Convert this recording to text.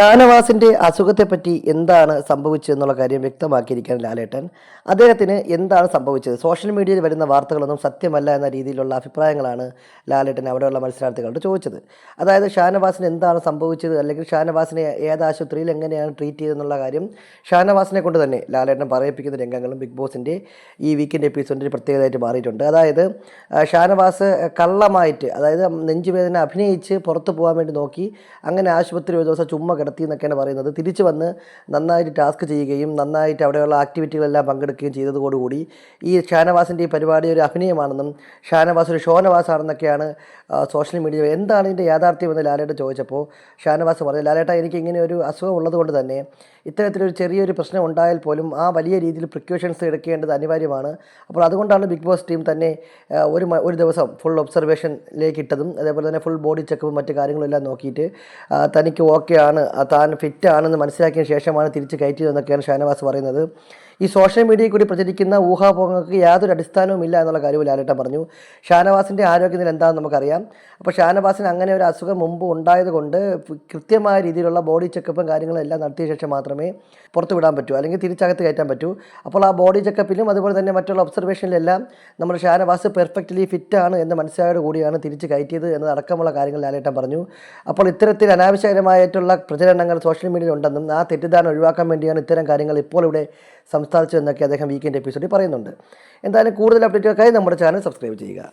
ഷാനവാസിന്റെ അസുഖത്തെപ്പറ്റി എന്താണ് സംഭവിച്ചതെന്നുള്ള കാര്യം വ്യക്തമാക്കിയിരിക്കാൻ ലാലേട്ടൻ. അദ്ദേഹത്തിന് എന്താണ് സംഭവിച്ചത്? സോഷ്യൽ മീഡിയയിൽ വരുന്ന വാർത്തകളൊന്നും സത്യമല്ല എന്ന രീതിയിലുള്ള അഭിപ്രായങ്ങളാണ് ലാലേട്ടൻ അവിടെയുള്ള മത്സരാർത്ഥികളോട് ചോദിച്ചത്. അതായത് ഷാനവാസിന് എന്താണ് സംഭവിച്ചത്? അല്ലെങ്കിൽ ഷാനവാസിനെ ഏത് ആശുപത്രിയിൽ എങ്ങനെയാണ് ട്രീറ്റ് ചെയ്തെന്നുള്ള കാര്യം ഷാനവാസിനെ കൊണ്ട് തന്നെ ലാലേട്ടൻ പറയിപ്പിക്കുന്ന രംഗങ്ങളും ബിഗ് ബോസിന്റെ ഈ വീക്കെൻഡ് എപ്പിസോഡിന്റെ പ്രത്യേകതയായിട്ട് മാറിയിട്ടുണ്ട്. അതായത് ഷാനവാസ് കള്ളമായിട്ട് അതായത് നെഞ്ചുവേദന അഭിനയിച്ച് പുറത്തു പോകാൻ വേണ്ടി നോക്കി അങ്ങനെ ആശുപത്രി ഒരു ദിവസം ചുമ്മാ കിടത്തി എന്നൊക്കെയാണ് പറയുന്നത്. തിരിച്ചു വന്ന് നന്നായിട്ട് ടാസ്ക് ചെയ്യുകയും നന്നായിട്ട് അവിടെയുള്ള ആക്ടിവിറ്റികളെല്ലാം പങ്കെടുക്കുകയും ചെയ്തതോടുകൂടി ഈ ഷാനവാസിന്റെ ഈ പരിപാടി ഒരു അഭിനയമാണെന്നും ഷാനവാസ് ഒരു ഷോനവാസാണെന്നൊക്കെയാണ് സോഷ്യൽ മീഡിയ എന്താണ് ഇതിന്റെ യാഥാർത്ഥ്യം എന്ന് ലാലേട്ട ചോദിച്ചപ്പോൾ ഷാനവാസ് പറഞ്ഞു ലാലേട്ട എനിക്ക് ഇങ്ങനെ ഒരു അസുഖം ഉള്ളതുകൊണ്ട് തന്നെ ഇത്തരത്തിലൊരു ചെറിയൊരു പ്രശ്നം ഉണ്ടായാൽ പോലും ആ വലിയ രീതിയിൽ പ്രിക്കോഷൻസ് എടുക്കേണ്ടത് അനിവാര്യമാണ്. അപ്പോൾ അതുകൊണ്ടാണ് ബിഗ് ബോസ് ടീം തന്നെ ഒരു ഒരു ദിവസം ഫുൾ ഒബ്സർവേഷനിലേക്ക് ഇട്ടതും അതേപോലെ തന്നെ ഫുൾ ബോഡി ചെക്കപ്പും മറ്റു കാര്യങ്ങളെല്ലാം നോക്കിയിട്ട് തനിക്ക് ഓക്കെ ആണ് താൻ ഫിറ്റാണെന്ന് മനസ്സിലാക്കിയ ശേഷമാണ് തിരിച്ച് കയറ്റിയതെന്നൊക്കെയാണ് ഷാനവാസ് പറയുന്നത്. ഈ സോഷ്യൽ മീഡിയയിൽ കൂടി പ്രചരിക്കുന്ന ഊഹാപോഹങ്ങൾക്ക് യാതൊരു അടിസ്ഥാനവും ഇല്ല എന്നുള്ള കാര്യം ലാലേട്ടൻ പറഞ്ഞു. ഷാനവാസിന്റെ ആരോഗ്യനില എന്താണെന്ന് നമുക്കറിയാം. അപ്പോൾ ഷാനവാസിന് അങ്ങനെ ഒരു അസുഖം മുമ്പ് ഉണ്ടായതുകൊണ്ട് കൃത്യമായ രീതിയിലുള്ള ബോഡി ചെക്കപ്പും കാര്യങ്ങളും എല്ലാം നടത്തിയ ശേഷം മാത്രമേ പുറത്തു വിടാൻ പറ്റൂ അല്ലെങ്കിൽ തിരിച്ചകത്ത് കയറ്റാൻ പറ്റൂ. അപ്പോൾ ആ ബോഡി ചെക്കപ്പിലും അതുപോലെ തന്നെ മറ്റുള്ള ഒബ്സർവേഷനിലെല്ലാം നമ്മൾ ഷാനവാസ് പെർഫെക്റ്റ്ലി ഫിറ്റാണ് എന്ന് മനസ്സിലായോട് കൂടിയാണ് തിരിച്ച് കയറ്റിയത് എന്നതടക്കമുള്ള കാര്യങ്ങൾ ലാലേട്ടൻ പറഞ്ഞു. അപ്പോൾ ഇത്തരത്തിൽ അനാവശ്യകരമായിട്ടുള്ള പ്രചരണങ്ങൾ സോഷ്യൽ മീഡിയയിൽ ഉണ്ടെന്നും ആ തെറ്റിദ്ധാരണ ഒഴിവാക്കാൻ വേണ്ടിയാണ് ഇത്തരം കാര്യങ്ങൾ ഇപ്പോൾ ഇവിടെ സംസാരിച്ചു എന്നൊക്കെ അദ്ദേഹം വീക്കെൻഡ് എപ്പിസോഡിൽ പറയുന്നുണ്ട്. എന്തായാലും കൂടുതൽ അപ്ഡേറ്റുകൾക്കായി നമ്മുടെ ചാനൽ സബ്സ്ക്രൈബ് ചെയ്യുക.